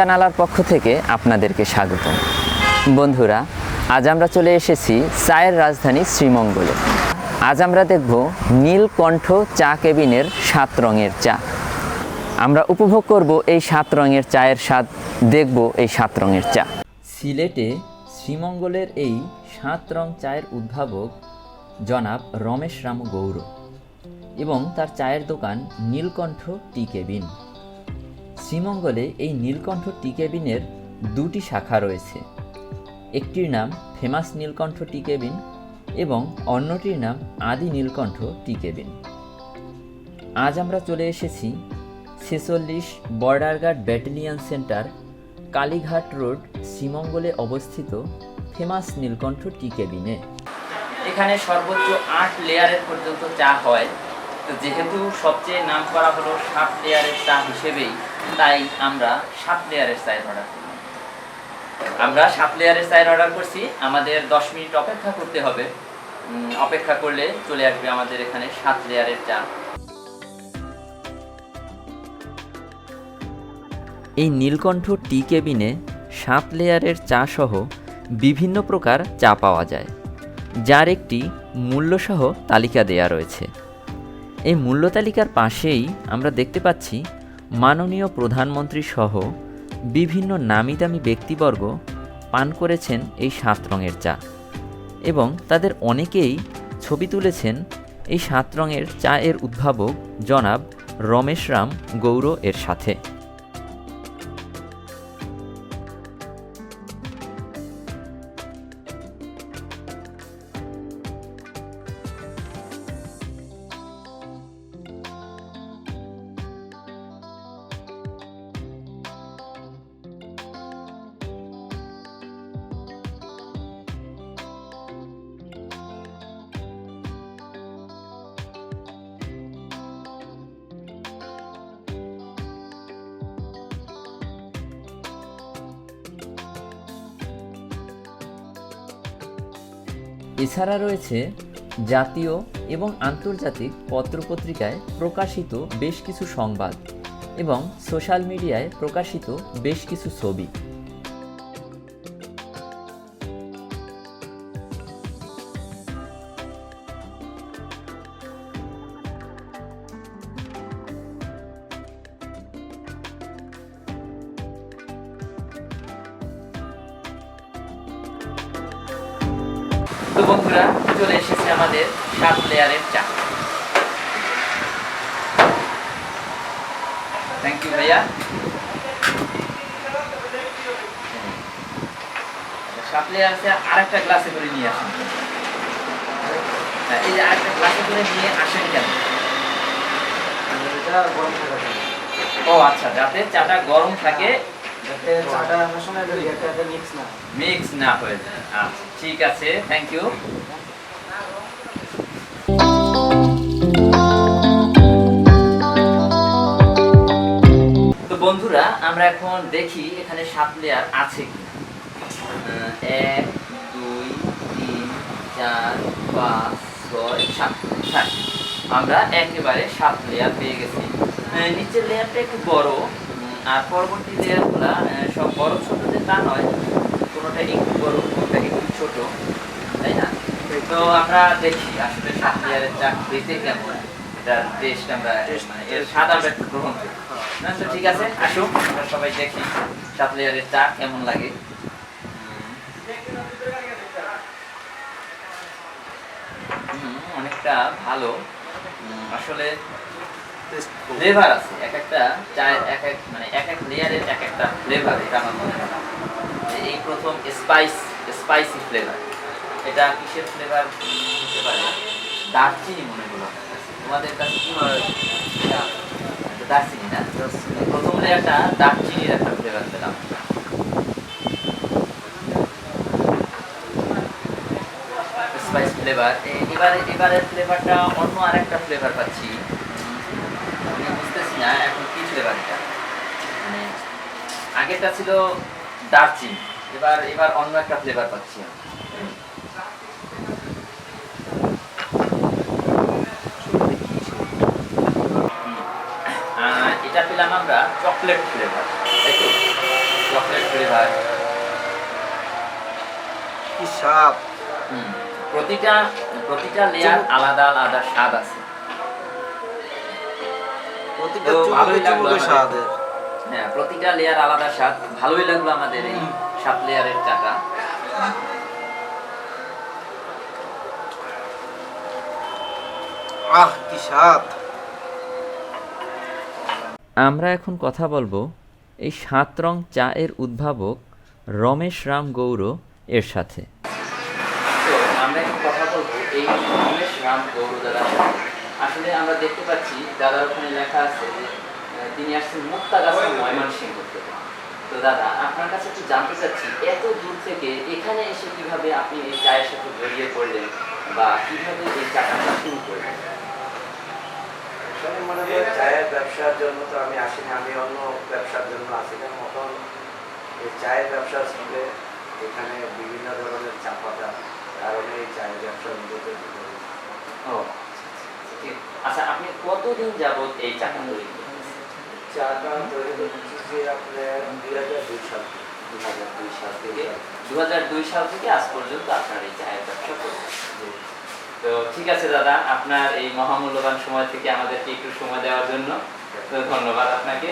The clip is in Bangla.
জানালার পক্ষ থেকে আপনাদেরকে স্বাগতম বন্ধুরা, আজ আমরা চলে এসেছি চায়ের রাজধানী শ্রীমঙ্গলে। আজ আমরা দেখব নীলকণ্ঠ চা কেবিনের সাত রঙের চা। আমরা উপভোগ করব এই সাত রঙের চায়ের স্বাদ, দেখব এই সাত রঙের চা। সিলেটে শ্রীমঙ্গলের এই সাত রং চায়ের উদ্ভাবক জনাব রমেশ রাম গৌর এবং তার চায়ের দোকান নীলকণ্ঠ টি কেবিন। শ্রীমঙ্গলে এই নীলকণ্ঠ টি কেবিনের দুটি শাখা রয়েছে। একটির নাম ফেমাস নীলকণ্ঠ টি কেবিন এবং অন্যটির নাম আদি নীলকণ্ঠ টি কেবিন। আজ আমরা চলে এসেছি ছেচল্লিশ border guard battalion centre, Kalighat road, শ্রীমঙ্গলে অবস্থিত ফেমাস নীলকণ্ঠ টি কেবিনে। এখানে সর্বোচ্চ আট লেয়ারের পর্যন্ত চা হয়। তো যেহেতু সবচেয়ে নাম করা হলো সাত লেয়ারের চা হিসেবেই তাই আমরা সাত লেয়ারের চায়ের অর্ডার করলাম। আমরা সাত লেয়ারের চায়ের অর্ডার করছি, আমাদের দশ মিনিট অপেক্ষা করতে হবে। অপেক্ষা করলে চলে আসবে আমাদের এখানে সাত লেয়ারের চা। এই নীলকণ্ঠ টি কেবিনে সাত লেয়ারের চা সহ বিভিন্ন প্রকার চা পাওয়া যায়, যার একটি মূল্যসহ তালিকা দেয়া রয়েছে। এই মূল্য তালিকার পাশেই আমরা দেখতে পাচ্ছি মাননীয় প্রধানমন্ত্রী সহ বিভিন্ন নামি দামি ব্যক্তিবর্গ পান করেছেন এই সাত রঙের চা এবং তাদের অনেকেই ছবি তুলেছেন এই সাত রঙের চা এর উদ্ভাবক জনাব রমেশ রাম গৌর এর সাথে। এছাড়া রয়েছে জাতীয় এবং আন্তর্জাতিক পত্রপত্রিকায় প্রকাশিত বেশ কিছু সংবাদ এবং সোশ্যাল মিডিয়ায় প্রকাশিত বেশ কিছু ছবি। তো বন্ধুরা চলে এসেছে আমাদের সাত লেয়ারের চা। থ্যাংক ইউ ভাইয়া। সাত লেয়ার আছে আরেকটা গ্লাসে করে নিয়ে আসেন। হ্যাঁ, এই যে আরেকটা গ্লাসে করে নিয়ে আসেন কেন? গরম ও আচ্ছা যাতে চাটা গরম থাকে আচ্ছা ঠিক আছে। থ্যাংক ইউ বন্ধুরা, আমরা এখন দেখি এখানে সাত লেয়ার আছে কি এক, দুই, তিন, চার, পাঁচ, ছয়, সাত সাত। আমরা একেবারে সাত লেয়ার পেয়ে গেছি। নিচের লেয়ারটা একটু বড়। আর পরবর্তী লেয়ারগুলা সব বড় ছোট যে তা নয় কোনোটা একটু বড় কোনোটা একটু ছোট তাই না? তো আমরা দেখি আসলে সাত লেয়ারের চা খেতে কেমন এটার টেস্ট আমরা মানে এর স্বাদ আমরা গ্রহণ করি। না তো ঠিক আছে আসুন আমরা সবাই দেখি সাত লেয়ারের চা কেমন লাগে। হুম, অনেকটা ভালো। আসলে। ফ্লেভার আছে এক একটা চায়ের এক এক মানে এক এক লেয়ারের এক একটা ফ্লেভার এটা আমার মনে হয় এই প্রথম স্পাইস স্পাইসি ফ্লেভার এটা কিসের ফ্লেভার হতে পারে দারচিনি মনে হলো তোমাদের কাছে কি দারচিনি না? প্রথম লেয়ারটা দারচিনির একটা ফ্লেভার পেলাম। স্পাইস ফ্লেভার এবারে, এবারের ফ্লেভারটা অন্য আরেকটা ফ্লেভার পাচ্ছি আমি বুঝতেছি না এখন কি ফ্লেভার এটা মানে আগেরটা ছিল দারচিনি। এবার এবার অন্য একটা ফ্লেভার পাচ্ছি এটা পেলাম আমরা চকলেট ফ্লেভার চকলেট ফ্লেভার কি স্বাদ। প্রতিটা প্রতিটা লেয়ার আলাদা আলাদা স্বাদ আছে। প্রতিটা ভালোই লাগল স্বাদের। হ্যাঁ প্রতিটা লেয়ার আলাদা স্বাদ। ভালোই লাগল আমাদের এই সাত লেয়ারের চাটা। আহ কি স্বাদ। আমরা এখন কথা বলব এই সাত রং চা এর উদ্ভাবক রমেশ রাম গৌর এর সাথে। আমরা এখন কথা বলব এই রমেশ রাম গৌর দাদার আসলে আমরা দেখতে পাচ্ছি দাদার ওখানে লেখা আছে যে তিনি আসছেন মুক্তাগাছা ময়মনসিংহ থেকে তো দাদা আপনার কাছে একটু জানতে চাচ্ছি এত দূর থেকে এখানে এসে কীভাবে আপনি এই চায়ের সাথে জড়িয়ে পড়লেন বা কীভাবে এই চাটা শুরু করলেন? মনে হয় চায়ের ব্যবসার জন্য তো আমি আসিনি আমি অন্য ব্যবসার জন্য আসিলাম এখন এই চায়ের ব্যবসার সঙ্গে এখানে বিভিন্ন ধরনের চা পাতা কারণে এই চায়ের ব্যবসার মধ্যে ও ঠিক। আচ্ছা আপনি কতদিন যাবত এই চাটা তৈরি দুই হাজার দুই সাল দুই হাজার দুই সাল থেকে। আজ পর্যন্ত আপনার এই চায়ের ব্যবসা তো ঠিক আছে দাদা, আপনার এই মহামূল্যবান সময় থেকে আমাদেরকে একটু সময় দেওয়ার জন্য। ধন্যবাদ আপনাকে।